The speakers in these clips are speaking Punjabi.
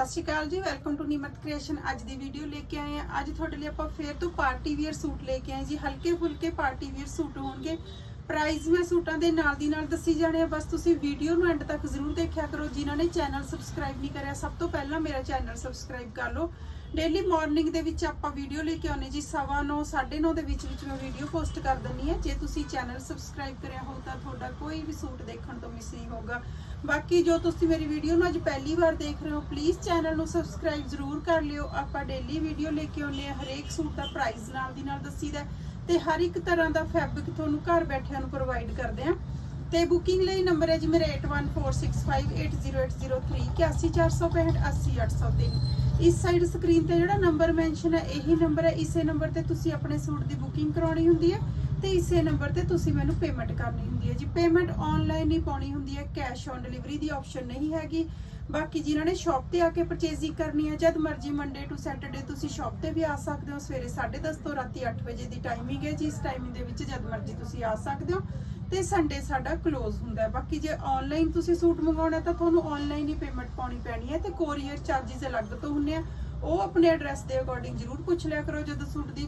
ਸਤਿ ਸ਼੍ਰੀ ਅਕਾਲ ਜੀ ਵੈਲਕਮ ਟੂ ਨੀਮਤ ਕ੍ਰੀਏਸ਼ਨ ਅੱਜ ਦੀ ਵੀਡੀਓ ਲੈ ਕੇ ਆਏ ਆ ਅੱਜ ਤੁਹਾਡੇ ਲਈ ਆਪਾਂ ਫੇਰ ਤੋਂ ਪਾਰਟੀ ਵੀਅਰ ਸੂਟ ਲੈ ਕੇ ਆਏ ਜੀ। ਹਲਕੇ ਫੁਲਕੇ ਪਾਰਟੀ ਵੀਅਰ ਸੂਟ ਹੋਣਗੇ। ਪ੍ਰਾਈਸ ਮੈਂ ਸੂਟਾਂ ਦੇ ਨਾਲ ਦੀ ਨਾਲ ਦੱਸੀ ਜਾਣੇ ਆ। ਬਸ ਤੁਸੀਂ ਵੀਡੀਓ ਨੂੰ ਐਂਡ ਤੱਕ ਜ਼ਰੂਰ ਦੇਖਿਆ ਕਰੋ। ਜਿਨ੍ਹਾਂ ਨੇ ਚੈਨਲ ਸਬਸਕ੍ਰਾਈਬ ਨਹੀਂ ਕਰਿਆ, ਸਭ ਤੋਂ ਪਹਿਲਾਂ ਮੇਰਾ ਚੈਨਲ ਸਬਸਕ੍ਰਾਈਬ ਕਰ ਲਓ। ਡੇਲੀ ਮਾਰਨਿੰਗ ਦੇ ਵਿੱਚ ਆਪਾਂ ਵੀਡੀਓ ਲੈ ਕੇ ਆਉਨੇ ਜੀ। 9:30 9:30 ਦੇ ਵਿੱਚ ਵਿੱਚ ਮੈਂ ਵੀਡੀਓ ਪੋਸਟ ਕਰ ਦਿੰਨੀ ਆ ਜੇ ਤੁਸੀਂ ਚੈਨਲ ਸਬਸਕ੍ਰਾਈਬ ਕਰਿਆ ਹੋ ਤਾਂ ਤੁਹਾਡਾ ਕੋਈ ਵੀ ਸੂਟ ਦੇਖਣ ਤੋਂ ਮਿਸ ਨਹੀਂ ਹੋਗਾ ਬਾਕੀ ਜੋ ਤੁਸੀਂ ਮੇਰੀ ਵੀਡੀਓ ਨੂੰ ਅੱਜ ਪਹਿਲੀ ਵਾਰ ਦੇਖ ਰਹੇ ਹੋ ਪਲੀਜ਼ ਚੈਨਲ ਨੂੰ ਸਬਸਕ੍ਰਾਈਬ ਜ਼ਰੂਰ ਕਰ ਲਿਓ। ਆਪਾਂ ਡੇਲੀ ਵੀਡੀਓ ਲੈ ਕੇ ਆਉਂਦੇ ਆ ਹਰੇਕ ਸੂਟ ਦਾ ਪ੍ਰਾਈਸ ਨਾਲ ਦੀ ਨਾਲ ਦੱਸੀਦਾ ਤੇ ਹਰ ਇੱਕ ਤਰ੍ਹਾਂ ਦਾ ਫੈਬਰਿਕ ਤੁਹਾਨੂੰ ਘਰ ਬੈਠਿਆਂ ਨੂੰ ਪ੍ਰੋਵਾਈਡ ਕਰਦੇ ਆ ਤੇ ਬੁਕਿੰਗ ਲਈ ਨੰਬਰ ਹੈ ਜੀ ਮੇਰਾ 8146580803 8146580803 ਇਸ ਸਾਈਡ ਸਕਰੀਨ ਤੇ ਜਿਹੜਾ ਨੰਬਰ ਮੈਂਸ਼ਨ ਹੈ, ਇਹੀ ਨੰਬਰ ਹੈ। ਇਸੇ ਨੰਬਰ ਤੇ ਤੁਸੀਂ ਆਪਣੇ ਸੂਟ ਦੀ ਬੁਕਿੰਗ ਕਰਾਉਣੀ ਹੁੰਦੀ ਹੈ। ਤੇ ਇਸੇ ਨੰਬਰ ਤੇ ਤੁਸੀਂ ਮੈਨੂੰ ਪੇਮੈਂਟ ਕਰਨੀ ਹੁੰਦੀ ਹੈ ਜੀ। ਪੇਮੈਂਟ ਆਨਲਾਈਨ ਹੀ ਪਾਉਣੀ ਹੁੰਦੀ ਹੈ ਕੈਸ਼ ਔਨ ਡਿਲੀਵਰੀ ਦੀ ਆਪਸ਼ਨ ਨਹੀਂ ਹੈਗੀ। ਬਾਕੀ ਜਿਨ੍ਹਾਂ ਨੇ ਸ਼ਾਪ ਤੇ ਆ ਕੇ ਪਰਚੇਜ਼ਿੰਗ ਕਰਨੀ ਹੈ, ਜਦ ਮਰਜ਼ੀ ਮੰਡੇ ਟੂ ਸੈਟਰਡੇ ਤੁਸੀਂ ਸ਼ਾਪ ਤੇ ਵੀ ਆ ਸਕਦੇ ਹੋ। ਸਵੇਰੇ 10:30 ਤੋਂ ਰਾਤੀ 8 ਵਜੇ ਦੀ ਟਾਈਮਿੰਗ ਹੈ ਜੀ, ਇਸ ਟਾਈਮਿੰਗ ਦੇ ਵਿੱਚ ਜਦ ਮਰਜ਼ੀ ਤੁਸੀਂ ਆ ਸਕਦੇ ਹੋ। ਤੇ ਸੰਡੇ ਸਾਡਾ ক্লোਜ਼ ਹੁੰਦਾ ਹੈ। ਬਾਕੀ ਜੇ ਆਨਲਾਈਨ ਤੁਸੀਂ ਸੂਟ ਮੰਗਾਉਣਾ ਤਾਂ ਤੁਹਾਨੂੰ ਆਨਲਾਈਨ ਹੀ ਪੇਮੈਂਟ ਪਾਉਣੀ ਪੈਣੀ ਹੈ ਤੇ ਕੋਰੀਅਰ ਚਾਰजेस ਅਲੱਗ ਤੋਂ ਹੁੰਦੇ ਆ। ਉਹ ਆਪਣੇ ਐਡਰੈਸ ਦੇ ਅਕੋਰਡਿੰਗ ਜ਼ਰੂਰ ਪੁੱਛ ਲਿਆ ਕਰੋ। ਜਦੋਂ ਸੂਟ ਦੀ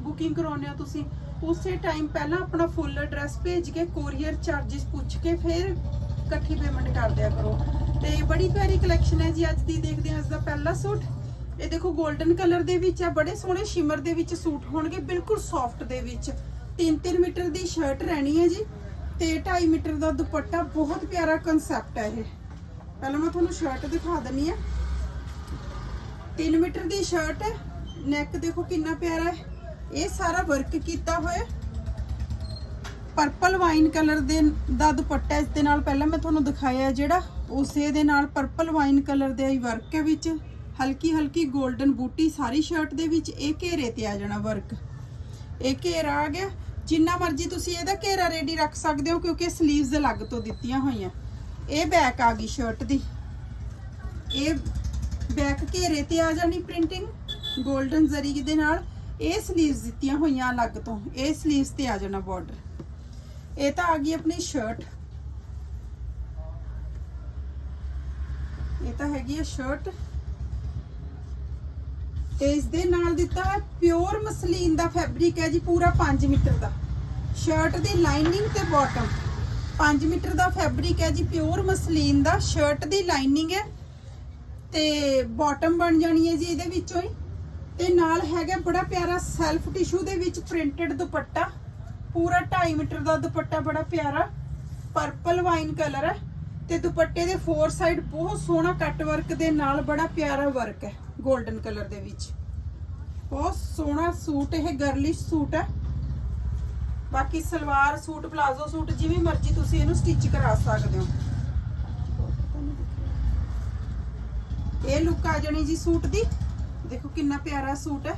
ਬੁਕਿੰਗ ਕਰਾਉਂਦੇ ਹੋ ਤੁਸੀਂ ਉਸੇ ਟਾਈਮ ਪਹਿਲਾਂ ਆਪਣਾ ਫੁੱਲ ਐਡਰੈਸ ਭੇਜ ਕੇ ਕੋਰੀਅਰ ਚਾਰजेस ਪੁੱਛ ਕੇ ਫਿਰ ਇਕੱਠੀ ਪੇਮੈਂਟ ਕਰ ਦਿਆ ਕਰੋ। ਤੇ ਬੜੀ ਪਿਆਰੀ ਕਲੈਕਸ਼ਨ ਹੈ ਜੀ, ਅੱਜ ਦੀ ਦੇਖਦੇ ਹਾਂ ਅੱਜ ਦਾ ਪਹਿਲਾ ਸੂਟ। ਇਹ ਦੇਖੋ 골ਡਨ ਕਲਰ ਦੇ ਵਿੱਚ ਹੈ, ਬੜੇ ਸੋਹਣੇ ਸ਼ਿਮਰ ਦੇ ਵਿੱਚ ਸੂਟ ਹੋਣਗੇ, ਬਿਲਕੁਲ ਸੌਫਟ ਦੇ ਵਿੱਚ। 3-3 ਮੀਟਰ ਦੀ ਸ਼ਰਟ ਰਹਿਣੀ ਹੈ ਜੀ ਤੇ 2.5 ਮੀਟਰ ਦਾ ਦੁਪੱਟਾ, ਬਹੁਤ ਪਿਆਰਾ ਕਨਸੈਪਟ ਹੈ ਇਹ। ਪਹਿਲਾਂ ਮੈਂ ਤੁਹਾਨੂੰ ਸ਼ਰਟ ਦਿਖਾ ਦਿੰਨੀ ਆ 3 ਮੀਟਰ ਦੀ ਸ਼ਰਟ ਹੈ ਨੈਕ ਦੇਖੋ ਕਿੰਨਾ ਪਿਆਰਾ ਹੈ। ਇਹ ਸਾਰਾ ਵਰਕ ਕੀਤਾ ਹੋਇਆ। ਪਰਪਲ ਵਾਈਨ ਕਲਰ ਦੇ ਦਾ ਦੁਪੱਟਾ ਇਸ ਦੇ ਨਾਲ ਪਹਿਲਾਂ ਮੈਂ ਤੁਹਾਨੂੰ ਦਿਖਾਇਆ ਜਿਹੜਾ, ਉਸੇ ਦੇ ਨਾਲ ਪਰਪਲ ਵਾਈਨ ਕਲਰ ਦੇ ਆਈ ਵਰਕ ਹੈ ਵਿੱਚ ਹਲਕੀ ਹਲਕੀ 골ਡਨ ਬੂਟੀ ਸਾਰੀ ਸ਼ਰਟ ਦੇ ਵਿੱਚ ਇਹ ਘੇਰੇ ਤੇ ਆ ਜਾਣਾ ਵਰਕ ਇਹ ਘੇਰਾ ਆ ਗਿਆ। ਜਿੰਨਾ ਮਰਜ਼ੀ ਤੁਸੀਂ ਇਹਦਾ ਘੇਰਾ ਰੈਡੀ ਰੱਖ ਸਕਦੇ ਹੋ ਕਿਉਂਕਿ ਸਲੀਵਸ ਅਲੱਗ ਤੋਂ ਦਿੱਤੀਆਂ ਹੋਈਆਂ। ਇਹ ਬੈਕ ਆ ਗਈ ਸ਼ਰਟ ਦੀ। ਇਹ ਬੈਕ ਘੇਰੇ ਤੇ ਆ ਜਾਣੀ ਪ੍ਰਿੰਟਿੰਗ 골ਡਨ ਜ਼ਰੀ ਦੇ ਨਾਲ। ਇਹ ਸਲੀਵਸ ਦਿੱਤੀਆਂ ਹੋਈਆਂ ਅਲੱਗ ਤੋਂ। ਇਹ ਸਲੀਵਸ ਤੇ ਆ ਜਾਣਾ ਬਾਰਡਰ ਇਹ ਤਾਂ ਆ ਗਈ ਆਪਣੀ ਸ਼ਰਟ ਇਹ ਤਾਂ ਹੈਗੀ ਹੈ ਸ਼ਰਟ ਤੇ ਇਸ ਦੇ ਨਾਲ ਦਿੱਤਾ ਹੈ ਪਿਓਰ ਮਸਲੀਨ ਦਾ ਫੈਬਰਿਕ ਹੈ ਜੀ, ਪੂਰਾ 5 ਮੀਟਰ ਦਾ। ਸ਼ਰਟ ਦੀ ਲਾਈਨਿੰਗ ਤੇ ਬਾਟਮ 5 ਮੀਟਰ ਦਾ ਫੈਬਰਿਕ ਹੈ ਜੀ ਪਿਓਰ ਮਸਲੀਨ ਦਾ। ਸ਼ਰਟ ਦੀ ਲਾਈਨਿੰਗ ਹੈ ਤੇ ਬਾਟਮ ਬਣ ਜਾਣੀ ਹੈ ਜੀ ਇਹਦੇ ਵਿੱਚੋਂ ਹੀ। ਤੇ ਨਾਲ ਹੈਗਾ ਬੜਾ ਪਿਆਰਾ ਸੈਲਫ ਟਿਸ਼ੂ ਦੇ ਵਿੱਚ ਪ੍ਰਿੰਟਡ ਦੁਪੱਟਾ। ਪੂਰਾ 2.5 ਮੀਟਰ ਦਾ ਦੁਪੱਟਾ ਬੜਾ ਪਿਆਰਾ। ਪਰਪਲ ਵਾਈਨ ਕਲਰ ਹੈ ਤੇ ਦੁਪੱਟੇ ਦੇ ਫੋਰ ਸਾਈਡ ਬਹੁਤ ਸੋਹਣਾ ਕੱਟ ਵਰਕ ਦੇ ਨਾਲ ਬੜਾ ਪਿਆਰਾ ਵਰਕ ਹੈ 골ਡਨ ਕਲਰ ਦੇ ਵਿੱਚ। ਬਹੁਤ ਸੋਹਣਾ ਸੂਟ, ਇਹ ਗਰਲਿਸ਼ ਸੂਟ ਹੈ। ਬਾਕੀ ਸਲਵਾਰ ਸੂਟ ਪਲਾਜ਼ੋ ਸੂਟ ਜਿਵੇਂ ਮਰਜ਼ੀ ਤੁਸੀਂ ਇਹਨੂੰ ਸਟਿਚ ਕਰਾ ਸਕਦੇ ਹੋ। ਇਹ ਲੁੱਕ ਆ ਜਾਣੀ ਜੀ ਸੂਟ ਦੀ। ਦੇਖੋ ਕਿੰਨਾ ਪਿਆਰਾ ਸੂਟ ਹੈ।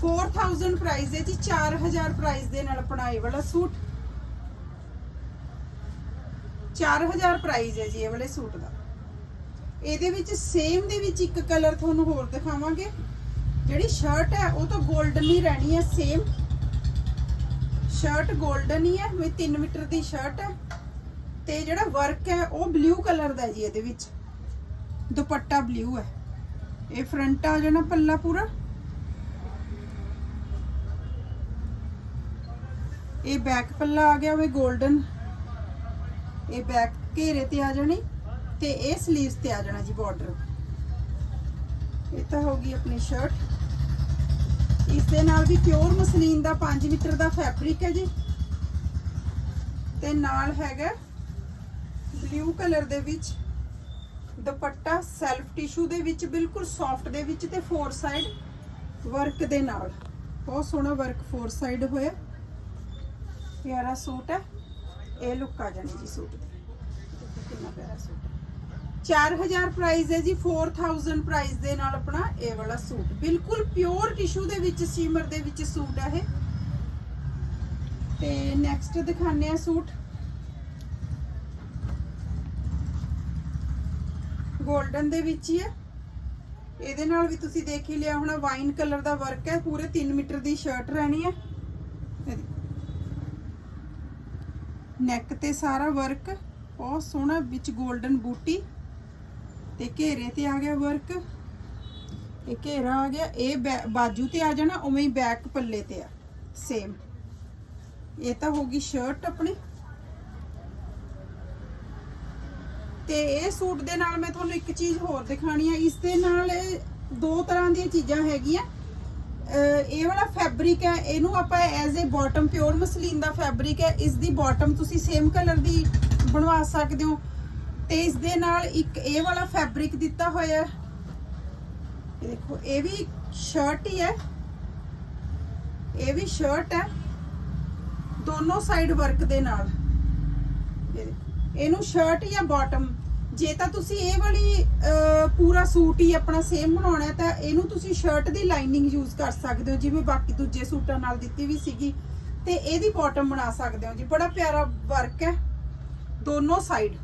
4000 ਪ੍ਰਾਈਸ ਹੈ ਜੀ 4000 ਪ੍ਰਾਈਸ ਦੇ ਨਾਲ ਆਪਣਾ ਇਹ ਵਾਲਾ ਸੂਟ। 4000 ਪ੍ਰਾਈਸ ਹੈ ਜੀ ਇਹ ਵਾਲੇ ਸੂਟ ਦਾ। ਇਹਦੇ ਵਿੱਚ ਸੇਮ ਦੇ ਵਿੱਚ ਇੱਕ ਕਲਰ ਤੁਹਾਨੂੰ ਹੋਰ ਦਿਖਾਵਾਂਗੇ। ਜਿਹੜੀ ਸ਼ਰਟ ਹੈ, ਉਹ ਤਾਂ 골ਡਨ ਹੀ ਰਹਿਣੀ ਹੈ ਸੇਮ ਸ਼ਰਟ 골ਡਨ ਹੀ ਹੈ, ਵੀ 3 ਮੀਟਰ ਦੀ ਸ਼ਰਟ ਹੈ। ਤੇ ਜਿਹੜਾ ਵਰਕ ਹੈ, ਉਹ ਬਲੂ ਕਲਰ ਦਾ ਜੀ ਇਹਦੇ ਵਿੱਚ। ਦੁਪੱਟਾ ਬਲੂ ਹੈ। ਇਹ ਫਰੰਟ ਆ ਜਾਣਾ ਪੱਲਾ ਪੂਰਾ। ਇਹ ਬੈਕ ਪੱਲਾ ਆ ਗਿਆ ਉਹ 골ਡਨ ਇਹ ਬੈਕ ਘੇਰੇ ਤੇ ਆ ਜਾਣੀ ਤੇ ਇਹ 슬ੀਵਸ ਤੇ ਆ ਜਾਣਾ ਜੀ ਬਾਰਡਰ ਇਹ ਤਾਂ ਹੋ ਗਈ ਆਪਣੀ ਸ਼ਰਟ ਇਸ ਦੇ ਨਾਲ ਵੀ ਪਿਓਰ ਮਸਲੀਨ ਦਾ 5 ਮੀਟਰ ਦਾ ਫੈਬਰਿਕ ਹੈ ਜੀ। ਤੇ ਨਾਲ ਹੈਗਾ ਬਲੂ ਕਲਰ ਦੇ ਵਿੱਚ ਦੁਪੱਟਾ ਸੈਲਫ ਟਿਸ਼ੂ ਦੇ ਵਿੱਚ, ਬਿਲਕੁਲ ਸੌਫਟ ਦੇ ਵਿੱਚ ਤੇ ਫੋਰ ਸਾਈਡ ਵਰਕ ਦੇ ਨਾਲ। ਬਹੁਤ ਸੋਹਣਾ ਵਰਕ ਫੋਰ ਸਾਈਡ ਹੋਇਆ। ਪਿਆਰਾ ਸੂਟ ਹੈ। ਇਹ ਲੁੱਕ ਆ ਜਾਣੀ ਜੀ ਸੂਟ ਦੀ। ਕਿੰਨਾ ਪਿਆਰਾ ਸੂਟ 4000 ਪ੍ਰਾਈਸ ਹੈ ਜੀ 4000 ਪ੍ਰਾਈਸ ਦੇ ਨਾਲ ਆਪਣਾ ਇਹ ਵਾਲਾ ਸੂਟ। ਬਿਲਕੁਲ ਪਿਓਰ ਟਿਸ਼ੂ ਦੇ ਵਿੱਚ ਸੀਮਰ ਦੇ ਵਿੱਚ ਸੂਟ ਹੈ ਇਹ। ਤੇ ਨੈਕਸਟ ਦਿਖਾਣੇ ਆ ਸੂਟ। 골ਡਨ ਦੇ ਵਿੱਚ ਹੀ ਹੈ। ਇਹਦੇ ਨਾਲ ਵੀ ਤੁਸੀਂ ਦੇਖ ਹੀ ਲਿਆ ਹੋਣਾ, ਵਾਈਨ ਕਲਰ ਦਾ ਵਰਕ ਹੈ, ਪੂਰੇ 3 ਮੀਟਰ ਦੀ ਸ਼ਰਟ ਰਹਿਣੀ ਹੈ। ਨੈਕ ਤੇ ਸਾਰਾ ਵਰਕ ਬਹੁਤ ਸੋਹਣਾ, ਵਿੱਚ 골ਡਨ ਬੂਟੀ ਤੇ ਘੇਰੇ ਤੇ ਆ ਗਿਆ ਵਰਕ ਇਹ ਘੇਰਾ ਆ ਗਿਆ, ਇਹ ਬੈ- ਬਾਜੂ ਤੇ ਆ ਜਾਣਾ, ਉਵੇਂ ਹੀ ਬੈਕ ਪੱਲੇ ਤੇ ਆ ਸੇਮ ਇਹ ਤਾਂ ਹੋ ਗਈ ਸ਼ਰਟ ਆਪਣੀ। ਤੇ ਇਹ ਸੂਟ ਦੇ ਨਾਲ ਮੈਂ ਤੁਹਾਨੂੰ ਇੱਕ ਚੀਜ਼ ਹੋਰ ਦਿਖਾਣੀ ਆ। ਇਸ ਦੇ ਨਾਲ ਇਹ ਦੋ ਤਰ੍ਹਾਂ ਦੀਆਂ ਚੀਜ਼ਾਂ ਹੈਗੀਆਂ। ਇਹ ਵਾਲਾ ਫੈਬਰਿਕ ਹੈ ਇਹਨੂੰ ਆਪਾਂ as a bottom pure muslin the fabric ਹੈ। ਇਸ ਦੀ ਬਾਟਮ ਤੁਸੀਂ ਸੇਮ ਕਲਰ ਦੀ ਬਣਵਾ ਸਕਦੇ ਹੋ। ਤੇ ਇਸ ਦੇ ਨਾਲ ਇੱਕ ਇਹ ਵਾਲਾ ਫੈਬਰਿਕ ਦਿੱਤਾ ਹੋਇਆ ਹੈ। ਇਹ ਦੇਖੋ ਇਹ ਵੀ ਸ਼ਰਟ ਹੀ ਹੈ। ਇਹ ਵੀ ਸ਼ਰਟ ਹੈ। ਦੋਨੋਂ ਸਾਈਡ ਵਰਕ ਦੇ ਨਾਲ। ਇਹ ਦੇਖੋ, ਇਹਨੂੰ ਸ਼ਰਟ ਜਾਂ ਬਾਟਮ ਜੇ ਤਾਂ ਤੁਸੀਂ ਇਹ ਵਾਲੀ ਪੂਰਾ ਸੂਟ ਹੀ ਆਪਣਾ ਸੇਮ ਬਣਾਉਣਾ ਤਾਂ ਇਹਨੂੰ ਤੁਸੀਂ ਸ਼ਰਟ ਦੀ ਲਾਈਨਿੰਗ ਯੂਜ਼ ਕਰ ਸਕਦੇ ਹੋ, ਜਿਵੇਂ ਬਾਕੀ ਦੂਜੇ ਸੂਟਾਂ ਨਾਲ ਦਿੱਤੀ ਵੀ ਸੀਗੀ, ਤੇ ਇਹਦੀ ਬਾਟਮ ਬਣਾ ਸਕਦੇ ਹੋ ਜੀ। ਬੜਾ ਪਿਆਰਾ ਵਰਕ ਹੈ, ਦੋਨੋਂ ਸਾਈਡ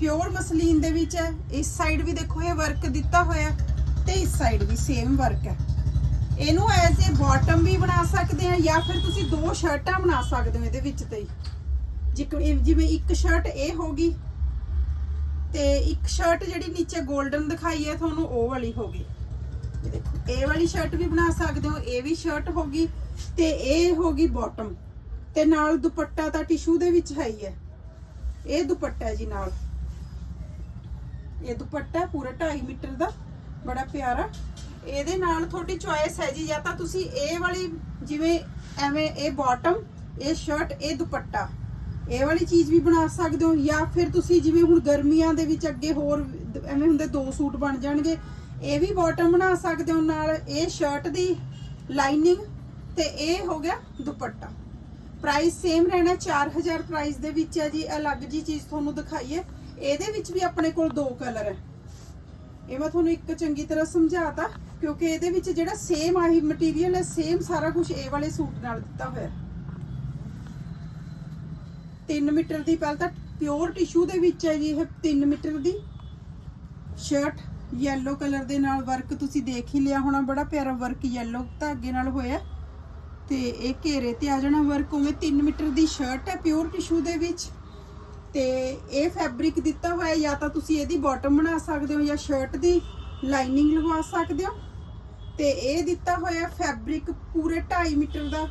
ਪਿਓਰ ਮਸਲੀਨ ਦੇ ਵਿੱਚ ਹੈ, ਇਸ ਸਾਈਡ ਵੀ ਦੇਖੋ, ਇਹ ਵਰਕ ਦਿੱਤਾ ਹੋਇਆ ਹੈ, ਤੇ ਇਸ ਸਾਈਡ ਵੀ ਸੇਮ ਵਰਕ ਹੈ। ਇਹਨੂੰ ਐਜ਼ ਅ ਬਾਟਮ ਵੀ ਬਣਾ ਸਕਦੇ ਆ ਜਾਂ ਫਿਰ ਤੁਸੀਂ ਦੋ ਸ਼ਰਟਾਂ ਬਣਾ ਸਕਦੇ ਹੋ ਇਹਦੇ ਵਿੱਚ ਤੇ ਹੀ। ਜਿਕ- ਜਿਵੇਂ ਇੱਕ ਸ਼ਰਟ ਇਹ ਹੋਗੀ ਤੇ ਇੱਕ ਸ਼ਰਟ ਜਿਹੜੀ ਨੀਚੇ 골ਡਨ ਦਿਖਾਈ ਹੈ, ਤੁਹਾਨੂੰ ਉਹ ਵਾਲੀ ਹੋਗੀ ਇਹ ਦੇਖੋ, ਇਹ ਵਾਲੀ ਸ਼ਰਟ ਵੀ ਬਣਾ ਸਕਦੇ ਹੋ, ਇਹ ਵੀ ਸ਼ਰਟ ਹੋਗੀ ਤੇ ਇਹ ਹੋਗੀ ਬਾਟਮ ਤੇ ਨਾਲ ਦੁਪੱਟਾ ਤਾਂ ਟਿਸ਼ੂ ਦੇ ਵਿੱਚ ਹੈ ਹੀ ਹੈ। ਇਹ ਦੁਪੱਟਾ ਜੀ ਨਾਲ। ਇਹ ਦੁਪੱਟਾ ਪੂਰਾ 2.5 ਮੀਟਰ ਦਾ, ਬੜਾ ਪਿਆਰਾ। ਇਹਦੇ ਨਾਲ ਤੁਹਾਡੀ ਚੁਆਇਸ ਹੈ ਜੀ, ਜਾਂ ਤਾਂ ਤੁਸੀਂ ਇਹ ਵਾਲੀ ਜਿਵੇਂ ਐਵੇਂ ਇਹ ਬਾਟਮ ਇਹ ਸ਼ਰਟ ਇਹ ਦੁਪੱਟਾ। ਇਹ ਵਾਲੀ ਚੀਜ਼ ਵੀ ਬਣਾ ਸਕਦੇ ਹੋ, ਜਾਂ ਫਿਰ ਤੁਸੀਂ ਜਿਵੇਂ ਹੁਣ ਗਰਮੀਆਂ ਦੇ ਵਿੱਚ ਅੱਗੇ ਹੋਰ ਐਵੇਂ ਹੁੰਦੇ ਦੋ ਸੂਟ ਬਣ ਜਾਣਗੇ, ਇਹ ਵੀ ਬਾਟਮ ਬਣਾ ਸਕਦੇ ਹੋ ਨਾਲ, ਇਹ ਸ਼ਰਟ ਦੀ ਲਾਈਨਿੰਗ ਤੇ ਇਹ ਹੋ ਗਿਆ ਦੁਪੱਟਾ। ਪ੍ਰਾਈਸ ਸੇਮ ਰਹਿਣਾ 4000 ਪ੍ਰਾਈਸ ਦੇ ਵਿੱਚ ਹੈ ਜੀ, ਅਲੱਗ ਜੀ ਚੀਜ਼ ਤੁਹਾਨੂੰ ਦਿਖਾਈਏ। ਇਹਦੇ ਵਿੱਚ ਵੀ ਆਪਣੇ ਕੋਲ ਦੋ ਕਲਰ ਹੈ। ਇਹ ਮੈਂ ਤੁਹਾਨੂੰ ਇੱਕ ਚੰਗੀ ਤਰ੍ਹਾਂ ਸਮਝਾਤਾ, ਕਿਉਂਕਿ ਇਹਦੇ ਵਿੱਚ ਜਿਹੜਾ ਸੇਮ ਆਹੀ ਮਟੀਰੀਅਲ ਹੈ ਸੇਮ ਸਾਰਾ ਕੁਝ ਇਹ ਵਾਲੇ ਸੂਟ ਨਾਲ ਦਿੱਤਾ ਹੋਇਆ 3 ਮੀਟਰ ਦੀ, ਪਹਿਲਾਂ ਤਾਂ ਪਿਓਰ ਟਿਸ਼ੂ ਦੇ ਵਿੱਚ ਹੈ ਜੀ ਇਹ 3 ਮੀਟਰ ਦੀ। ਸ਼ਰਟ ਯੈਲੋ ਕਲਰ ਦੇ ਨਾਲ ਵਰਕ ਤੁਸੀਂ ਦੇਖ ਹੀ ਲਿਆ ਹੋਣਾ, ਬੜਾ ਪਿਆਰਾ ਵਰਕ ਯੈਲੋ ਧਾਗੇ ਨਾਲ ਹੋਇਆ। ਤੇ ਇਹ ਘੇਰੇ ਤੇ ਆ ਜਾਣਾ ਵਰਕ ਉਵੇਂ 3 ਮੀਟਰ ਦੀ ਸ਼ਰਟ ਹੈ ਪਿਓਰ ਟਿਸ਼ੂ ਦੇ ਵਿੱਚ। ਤੇ ਇਹ ਫੈਬਰਿਕ ਦਿੱਤਾ ਹੋਇਆ, ਜਾਂ ਤਾਂ ਤੁਸੀਂ ਇਹਦੀ ਬਾਟਮ ਬਣਾ ਸਕਦੇ ਹੋ ਜਾਂ ਸ਼ਰਟ ਦੀ ਲਾਈਨਿੰਗ ਲਗਵਾ ਸਕਦੇ ਹੋ। ਤੇ ਇਹ ਦਿੱਤਾ ਹੋਇਆ ਫੈਬਰਿਕ ਪੂਰੇ 2.5 ਮੀਟਰ ਦਾ।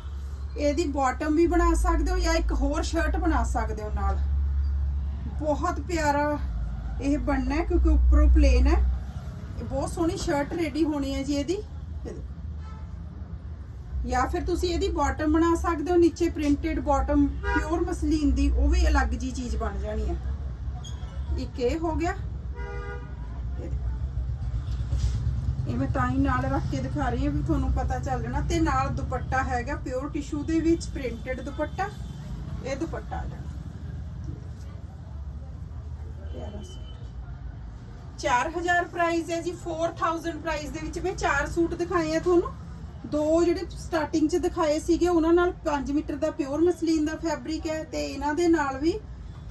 ਇਹਦੀ ਬਾਟਮ ਵੀ ਬਣਾ ਸਕਦੇ ਹੋ ਜਾਂ ਇੱਕ ਹੋਰ ਸ਼ਰਟ ਬਣਾ ਸਕਦੇ ਹੋ ਨਾਲ। ਬਹੁਤ ਪਿਆਰਾ ਇਹ ਬਣਨਾ ਹੈ ਕਿਉਂਕਿ ਉੱਪਰੋਂ ਪਲੇਨ ਹੈ। ਇਹ ਬਹੁਤ ਸੋਹਣੀ ਸ਼ਰਟ ਰੈਡੀ ਹੋਣੀ ਹੈ ਜੀ ਇਹਦੀ। ਜਾਂ ਫਿਰ ਤੁਸੀਂ ਇਹਦੀ ਬਾਟਮ ਬਣਾ ਸਕਦੇ ਹੋ, ਨੀਚੇ ਪ੍ਰਿੰਟਡ ਬਾਟਮ ਪਿਓਰ ਮਸਲੀਨ ਦੀ, ਉਹ ਵੀ ਅਲੱਗ ਜੀ ਚੀਜ਼ ਬਣ ਜਾਣੀ ਹੈ। ਇੱਕ ਇਹ ਹੋ ਗਿਆ ਇਹ ਦੇਖੋ। ਇਹ ਮੈਂ ਤਾਂ ਹੀ ਨਾਲ ਰੱਖ ਕੇ ਦਿਖਾ ਰਹੀ ਹਾਂ ਵੀ ਤੁਹਾਨੂੰ ਪਤਾ ਚੱਲ ਜਾਣਾ। ਤੇ ਨਾਲ ਦੁਪੱਟਾ ਹੈਗਾ ਪਿਓਰ ਟਿਸ਼ੂ ਦੇ ਵਿੱਚ ਪ੍ਰਿੰਟਡ ਦੁਪੱਟਾ। ਇਹ ਦੁਪੱਟਾ ਆ ਜਾਣਾ। ਸੂਟ। 4000 ਪ੍ਰਾਈਸ ਹੈ ਜੀ 4000 ਪ੍ਰਾਈਸ ਦੇ ਵਿੱਚ ਮੈਂ ਚਾਰ ਸੂਟ ਦਿਖਾਏ ਆ ਤੁਹਾਨੂੰ। ਦੋ ਜਿਹੜੇ ਸਟਾਰਟਿੰਗ 'ਚ ਦਿਖਾਏ ਸੀਗੇ, ਉਹਨਾਂ ਨਾਲ 5 ਮੀਟਰ ਦਾ ਪਿਓਰ ਮਸਲੀਨ ਦਾ ਫੈਬਰਿਕ ਹੈ ਤੇ ਇਹਨਾਂ ਦੇ ਨਾਲ ਵੀ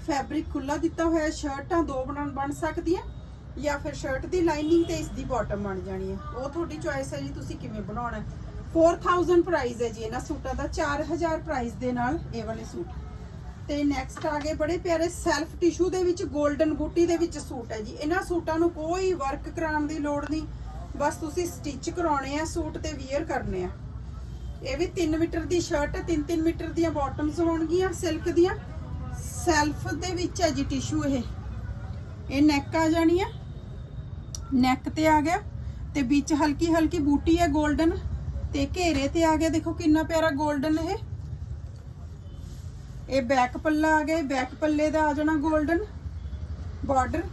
ਫੈਬਰਿਕ ਖੁੱਲਾ ਦਿੱਤਾ ਹੋਇਆ, ਸ਼ਰਟਾਂ ਦੋ ਬਣ ਬਣ ਸਕਦੀਆਂ। ਜਾਂ ਫਿਰ ਸ਼ਰਟ ਦੀ ਲਾਈਨਿੰਗ ਤੇ ਇਸ ਦੀ ਬਾਟਮ ਬਣ ਜਾਣੀ ਹੈ। ਉਹ ਤੁਹਾਡੀ ਚੁਆਇਸ ਹੈ ਜੀ, ਤੁਸੀਂ ਕਿਵੇਂ ਬਣਾਉਣਾ ਹੈ। 4000 ਪ੍ਰਾਈਸ ਹੈ ਜੀ, ਇਹਨਾਂ ਸੂਟਾਂ ਦਾ। 4000 ਪ੍ਰਾਈਸ ਦੇ ਨਾਲ ਇਹ ਵਾਲੇ ਸੂਟ। ਤੇ ਨੈਕਸਟ ਆ ਗਏ ਬੜੇ ਪਿਆਰੇ ਸੈਲਫ ਟਿਸ਼ੂ ਦੇ ਵਿੱਚ 골ਡਨ ਬੂਟੀ ਦੇ ਵਿੱਚ ਸੂਟ ਹੈ ਜੀ। ਇਹਨਾਂ ਸੂਟਾਂ ਨੂੰ ਕੋਈ ਵਰਕ ਕਰਾਉਣ ਦੀ ਲੋੜ ਨਹੀਂ। ਬਸ ਤੁਸੀਂ ਸਟਿਚ ਕਰਾਉਣੇ ਆ, ਸੂਟ ਤੇ ਵੀਅਰ ਕਰਨੇ ਆ। ਇਹ ਵੀ 3 ਮੀਟਰ ਦੀ ਸ਼ਰਟ ਹੈ 3-3 ਮੀਟਰ ਦੀਆਂ ਬਾਟਮਸ ਹੋਣਗੀਆਂ ਸਿਲਕ ਦੀਆਂ। ਸੈਲਫ ਦੇ ਵਿੱਚ ਹੈ ਜੀ ਟਿਸ਼ੂ ਇਹ। ਇਹ ਨੈਕ ਆ ਜਾਣੀ ਆ ਨੈਕ ਤੇ ਆ ਗਿਆ ਤੇ ਵਿੱਚ ਹਲਕੀ ਹਲਕੀ ਬੂਟੀ ਹੈ 골ਡਨ ਤੇ ਘੇਰੇ ਤੇ ਆ ਗਿਆ। ਦੇਖੋ ਕਿੰਨਾ ਪਿਆਰਾ 골ਡਨ ਇਹ। ਇਹ ਬੈਕ ਪੱਲਾ ਆ ਗਿਆ ਬੈਕ ਪੱਲੇ ਦਾ ਆ ਜਾਣਾ 골ਡਨ ਬਾਰਡਰ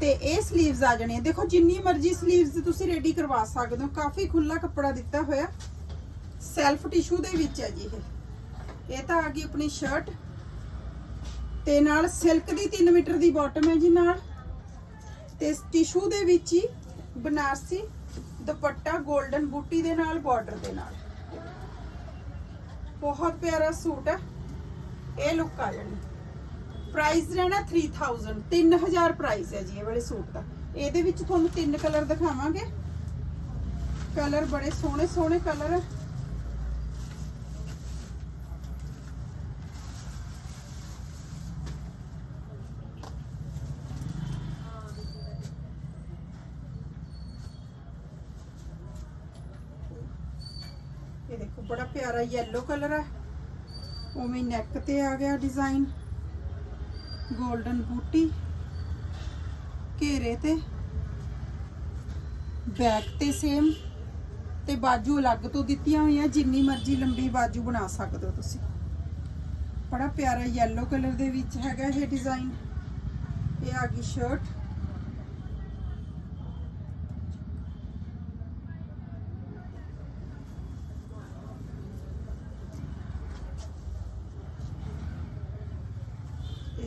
ਤੇ ਇਹ 슬ੀਵਸ ਆ। ਜਾਣੀਆਂ ਦੇਖੋ ਜਿੰਨੀ ਮਰਜ਼ੀ 슬ੀਵਸ ਤੁਸੀਂ ਰੈਡੀ ਕਰਵਾ ਸਕਦੇ ਹੋ। ਕਾਫੀ ਖੁੱਲਾ ਕੱਪੜਾ ਦਿੱਤਾ ਹੋਇਆ। ਸੈਲਫ ਟਿਸ਼ੂ ਦੇ ਵਿੱਚ ਹੈ ਜੀ ਇਹ। ਇਹ ਤਾਂ ਆ ਗਈ ਆਪਣੀ ਸ਼ਰਟ ਤੇ ਨਾਲ ਸਿਲਕ ਦੀ 3 ਮੀਟਰ ਦੀ ਬਾਟਮ ਹੈ ਜੀ ਨਾਲ। ਤੇ ਟਿਸ਼ੂ ਦੇ ਵਿੱਚ ਹੀ ਬਨਾਰਸੀ ਦੁਪੱਟਾ 골ਡਨ ਬੂਟੀ ਦੇ ਨਾਲ ਬਾਰਡਰ ਦੇ ਨਾਲ। ਬਹੁਤ ਪਿਆਰਾ ਸੂਟ ਹੈ ਇਹ ਲੁੱਕ ਆ ਜਾਣੀ। ਪ੍ਰਾਈਸ ਰਹਿਣਾ 3000 3000 ਪ੍ਰਾਈਸ ਹੈ ਜੀ ਇਹ ਵਾਲੇ ਸੂਟ ਦਾ। ਇਹਦੇ ਵਿੱਚ ਤੁਹਾਨੂੰ ਤਿੰਨ ਕਲਰ ਦਿਖਾਵਾਂਗੇ। ਕਲਰ ਬੜੇ ਸੋਹਣੇ ਸੋਹਣੇ ਕਲਰ ਹੈ ਇਹ ਦੇਖੋ, ਬੜਾ ਪਿਆਰਾ ਯੈਲੋ ਕਲਰ ਹੈ। ਉਵੇਂ ਨੈਕ ਤੇ ਆ ਗਿਆ ਡਿਜ਼ਾਈਨ 골ਡਨ ਬੂਟੀ ਘੇਰੇ ਤੇ। ਬੈਕ ਤੇ ਸੇਮ ਤੇ ਬਾਜੂ ਅਲੱਗ ਤੋਂ ਦਿੱਤੀਆਂ ਹੋਈਆਂ, ਜਿੰਨੀ ਮਰਜ਼ੀ ਲੰਬੀ ਬਾਜੂ ਬਣਾ ਸਕਦੇ ਹੋ ਤੁਸੀਂ। ਬੜਾ ਪਿਆਰਾ ਯੈਲੋ ਕਲਰ ਦੇ ਵਿੱਚ ਹੈਗਾ ਇਹ ਡਿਜ਼ਾਈਨ ਇਹ ਆ ਗਈ ਸ਼ਰਟ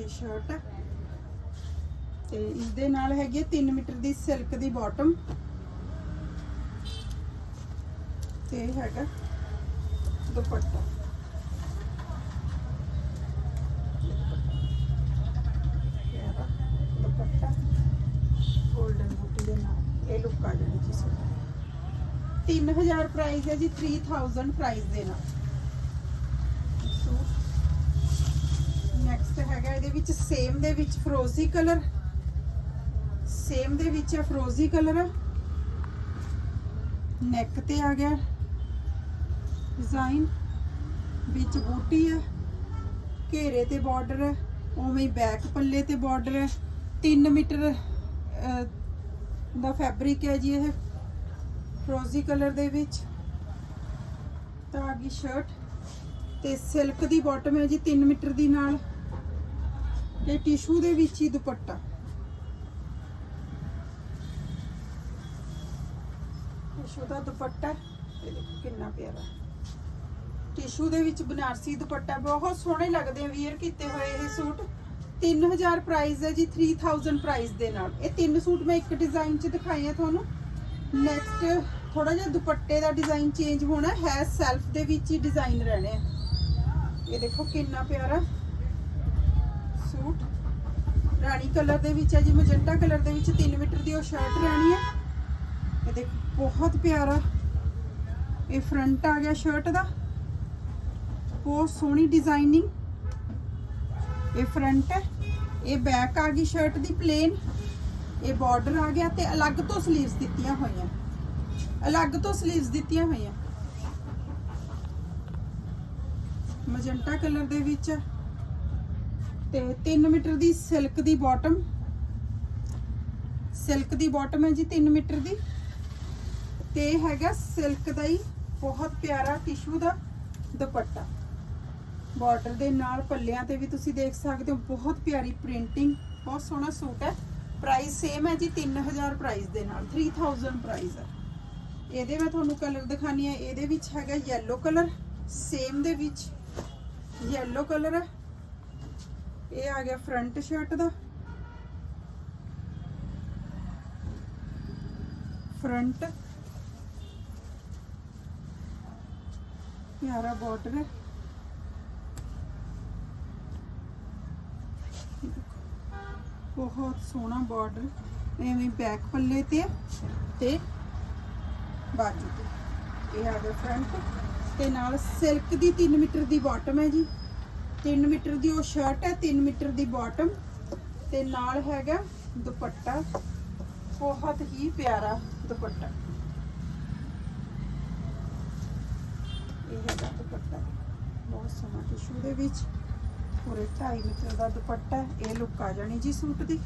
ਇਹ ਸ਼ਰਟ ਹੈ ਤੇ ਇਸ ਦੇ ਨਾਲ ਹੈਗੀ 3 ਮੀਟਰ ਦੀ ਸਿਲਕ ਦੀ ਬਾਟਮ ਤੇ ਹੈਗਾ ਦੁਪੱਟਾ। ਪਿਆਰਾ ਬੂਟੀ ਦੇ ਨਾਲ। ਇਹ ਲੁੱਕ ਆ ਜਾਣੀ ਜੀ ਸੂਟ 3000 ਪ੍ਰਾਈਸ ਹੈ ਜੀ 3000 ਪ੍ਰਾਈਸ ਦੇ ਨਾਲ ਸੂਟ ਨੈਕਸਟ ਹੈਗਾ ਇਹਦੇ ਵਿੱਚ ਸੇਮ ਦੇ ਵਿੱਚ ਫਰੋਜ਼ੀ ਕਲਰ ਸੇਮ ਦੇ ਵਿੱਚ ਹੈ ਫਰੋਜ਼ੀ ਕਲਰ ਨੈਕ ਤੇ ਆ ਗਿਆ ਡਿਜ਼ਾਈਨ ਵਿੱਚ ਬੂਟੀ ਹੈ ਘੇਰੇ ਤੇ ਬਾਰਡਰ ਹੈ ਉਵੇਂ ਹੀ ਬੈਕ ਪੱਲੇ ਤੇ ਬਾਰਡਰ ਹੈ 3 ਮੀਟਰ ਦਾ ਫੈਬਰਿਕ ਹੈ ਜੀ ਇਹ ਫਰੋਜ਼ੀ ਕਲਰ ਦੇ ਵਿੱਚ। ਤਾਂ ਆ ਗਈ ਸ਼ਰਟ ਤੇ ਸਿਲਕ ਦੀ ਬਾਟਮ ਹੈ ਜੀ 3 ਮੀਟਰ ਦੀ ਨਾਲ। ਤੇ ਟਿਸ਼ੂ ਦੇ ਵਿੱਚ ਹੀ ਦੁਪੱਟਾ। ਟਿਸ਼ੂ ਦਾ ਦੁਪੱਟਾ, ਇਹ ਦੇਖੋ ਕਿੰਨਾ ਪਿਆਰਾ। ਟਿਸ਼ੂ ਦੇ ਵਿੱਚ ਬਨਾਰਸੀ ਦੁਪੱਟਾ, ਬਹੁਤ ਸੋਹਣੇ ਲੱਗਦੇ ਆ ਵੀਅਰ ਕੀਤੇ ਹੋਏ ਇਹ ਸੂਟ। 3000 ਪ੍ਰਾਈਸ ਹੈ ਜੀ 3000 ਪ੍ਰਾਈਸ ਦੇ ਨਾਲ। ਇਹ ਤਿੰਨ ਸੂਟ ਮੈਂ ਇੱਕ ਡਿਜ਼ਾਈਨ 'ਚ ਦਿਖਾਏ ਆ ਤੁਹਾਨੂੰ। ਨੈਕਸਟ ਥੋੜਾ ਜਿਹਾ ਦੁਪੱਟੇ ਦਾ ਡਿਜ਼ਾਈਨ ਚੇਂਜ ਹੋਣਾ ਹੈ ਸੈਲਫ ਦੇ ਵਿੱਚ ਹੀ ਡਿਜ਼ਾਈਨ ਰਹਿਣੇ ਆ। ਇਹ ਦੇਖੋ ਕਿੰਨਾ ਪਿਆਰਾ। ਸੂਟ। ਰਾਣੀ ਕਲਰ ਦੇ ਵਿੱਚ ਹੈ ਜੀ, ਮੈਜੈਂਟਾ ਕਲਰ ਦੇ ਵਿੱਚ 3 ਮੀਟਰ ਦੀ ਉਹ ਸ਼ਰਟ ਰਹਿਣੀ ਹੈ। ਇਹ ਦੇਖੋ, ਬਹੁਤ ਪਿਆਰਾ। ਇਹ ਫਰੰਟ ਆ ਗਿਆ ਸ਼ਰਟ ਦਾ। ਬਹੁਤ ਸੋਹਣੀ ਡਿਜ਼ਾਈਨਿੰਗ ਇਹ ਫਰੰਟ ਹੈ। ਇਹ ਬੈਕ ਆ ਗਈ ਸ਼ਰਟ ਦੀ ਪਲੇਨ ਇਹ ਬਾਰਡਰ ਆ ਗਿਆ ਤੇ ਅਲੱਗ ਤੋਂ 슬ੀਵਸ ਦਿੱਤੀਆਂ ਹੋਈਆਂ। ਅਲੱਗ ਤੋਂ 슬ੀਵਸ ਦਿੱਤੀਆਂ ਹੋਈਆਂ। ਮਜੰਟਾ ਕਲਰ ਦੇ ਵਿੱਚ ਤੇ 3 ਮੀਟਰ ਦੀ ਸਿਲਕ ਦੀ ਬਾਟਮ। ਸਿਲਕ ਦੀ ਬਾਟਮ ਹੈ ਜੀ 3 ਮੀਟਰ ਦੀ। ਤੇ ਹੈਗਾ ਸਿਲਕ ਦਾ ਹੀ ਬਹੁਤ ਪਿਆਰਾ ਟਿਸ਼ੂ ਦਾ ਦੁਪੱਟਾ। ਬਾਰਡਰ ਦੇ ਨਾਲ ਪੱਲਿਆਂ ਤੇ ਵੀ ਤੁਸੀਂ ਦੇਖ ਸਕਦੇ ਹੋ, ਬਹੁਤ ਪਿਆਰੀ ਪ੍ਰਿੰਟਿੰਗ, ਬਹੁਤ ਸੋਹਣਾ ਸੂਟ ਹੈ। ਪ੍ਰਾਈਸ ਸੇਮ ਹੈ ਜੀ 3000 ਪ੍ਰਾਈਸ ਦੇ ਨਾਲ 3000 ਪ੍ਰਾਈਸ ਹੈ। ਇਹਦੇ ਮੈਂ ਤੁਹਾਨੂੰ ਕਲਰ ਦਿਖਾਣੀ ਹੈ, ਇਹਦੇ ਵਿੱਚ ਹੈਗਾ yellow ਕਲਰ ਸੇਮ ਦੇ ਵਿੱਚ yellow ਕਲਰ ਹੈ। ਇਹ ਆ ਗਿਆ ਫਰੰਟ ਸ਼ਰਟ ਦਾ। ਫਰੰਟ ਪਿਆਰਾ ਬਾਰਡਰ ਹੈ। ਬਹੁਤ ਸੋਹਣਾ ਬਾਰਡਰ ਐਵੇਂ ਬੈਕ ਪੱਲੇ ਤੇ ਤੇ ਬਾਜੂ ਤੇ। ਇਹ ਆ ਗਿਆ ਫਰੰਟ ਤੇ ਨਾਲ ਸਿਲਕ ਦੀ 3 ਮੀਟਰ ਦੀ ਬਾਟਮ ਹੈ ਜੀ। 3 ਮੀਟਰ ਦੀ ਉਹ ਸ਼ਰਟ ਹੈ 3 ਮੀਟਰ ਦੀ ਬਾਟਮ ਤੇ ਨਾਲ ਹੈਗਾ ਦੁਪੱਟਾ। ਬਹੁਤ ਹੀ ਪਿਆਰਾ ਦੁਪੱਟਾ। ਇਹ ਹੈਗਾ ਦੁਪੱਟਾ। ਬਹੁਤ ਸੋਹਣਾ ਟਿਸ਼ੂ ਦੇ ਵਿੱਚ। ਪੂਰੇ 2.5 ਮੀਟਰ ਦਾ ਦੁਪੱਟਾ ਇਹ ਲੁੱਕ ਆ ਜਾਣੀ ਜੀ ਸੂਟ ਦੀ।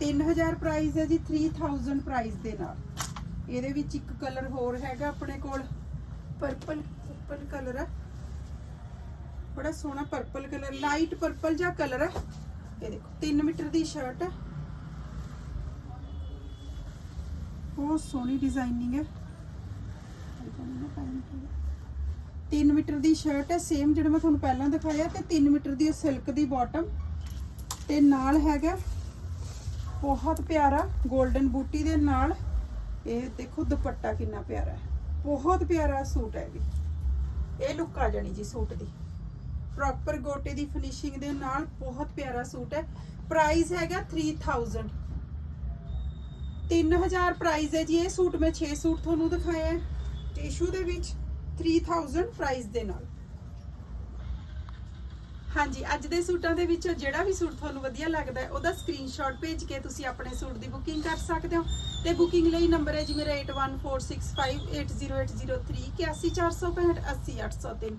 3000 ਪ੍ਰਾਈਸ ਹੈ ਜੀ 3000 ਪ੍ਰਾਈਸ ਦੇ ਨਾਲ। ਇਹਦੇ ਵਿੱਚ ਇੱਕ ਕਲਰ ਹੋਰ ਹੈਗਾ ਆਪਣੇ ਕੋਲ। ਪਰਪਲ ਪਰਪਲ ਕਲਰ ਹੈ। ਬੜਾ ਸੋਹਣਾ ਪਰਪਲ ਕਲਰ ਲਾਈਟ ਪਰਪਲ ਜਿਹਾ ਕਲਰ ਹੈ ਇਹ ਦੇਖੋ 3 ਮੀਟਰ ਦੀ ਸ਼ਰਟ ਹੈ ਬਹੁਤ ਸੋਹਣੀ ਡਿਜ਼ਾਈਨਿੰਗ ਹੈ। 3 ਮੀਟਰ ਦੀ ਸ਼ਰਟ ਹੈ ਸੇਮ ਜਿਹੜਾ ਮੈਂ ਤੁਹਾਨੂੰ ਪਹਿਲਾਂ ਦਿਖਾਇਆ ਤੇ 3 ਮੀਟਰ ਦੀ ਸਿਲਕ ਦੀ ਬਾਟਮ ਤੇ ਨਾਲ ਹੈਗਾ, ਬਹੁਤ ਪਿਆਰਾ 골ਡਨ ਬੂਟੀ ਦੇ ਨਾਲ। ਇਹ ਦੇਖੋ ਦੁਪੱਟਾ ਕਿੰਨਾ ਪਿਆਰਾ ਹੈ। ਬਹੁਤ ਪਿਆਰਾ ਸੂਟ ਹੈ ਵੀ। ਇਹ ਲੁੱਕ ਆ ਜਾਣੀ ਜੀ ਸੂਟ ਦੀ। ਪ੍ਰੋਪਰ ਗੋਟੇ ਦੀ ਫਿਨਿਸ਼ਿੰਗ ਦੇ ਨਾਲ ਬਹੁਤ ਪਿਆਰਾ ਸੂਟ ਹੈ। ਪ੍ਰਾਈਸ ਹੈਗਾ 3000 3000 ਪ੍ਰਾਈਸ ਹੈ ਜੀ ਇਹ ਸੂਟ, ਮੈਂ 6 ਸੂਟ ਤੁਹਾਨੂੰ ਦਿਖਾਇਆ ਹੈ। ਟਿਸ਼ੂ ਦੇ ਵਿੱਚ 3000 ਪ੍ਰਾਈਸ ਦੇ ਨਾਲ। ਹਾਂਜੀ, ਅੱਜ ਦੇ ਸੂਟਾਂ ਦੇ ਵਿੱਚੋਂ ਜਿਹੜਾ ਵੀ ਸੂਟ ਤੁਹਾਨੂੰ ਵਧੀਆ ਲੱਗਦਾ ਹੈ, ਉਹਦਾ ਸਕਰੀਨਸ਼ਾਟ ਭੇਜ ਕੇ ਤੁਸੀਂ ਆਪਣੇ ਸੂਟ ਦੀ ਬੁਕਿੰਗ ਕਰ ਸਕਦੇ ਹੋ। ਤੇ ਬੁਕਿੰਗ ਲਈ ਨੰਬਰ ਹੈ ਜੀ ਮੇਰਾ 8146580803 80465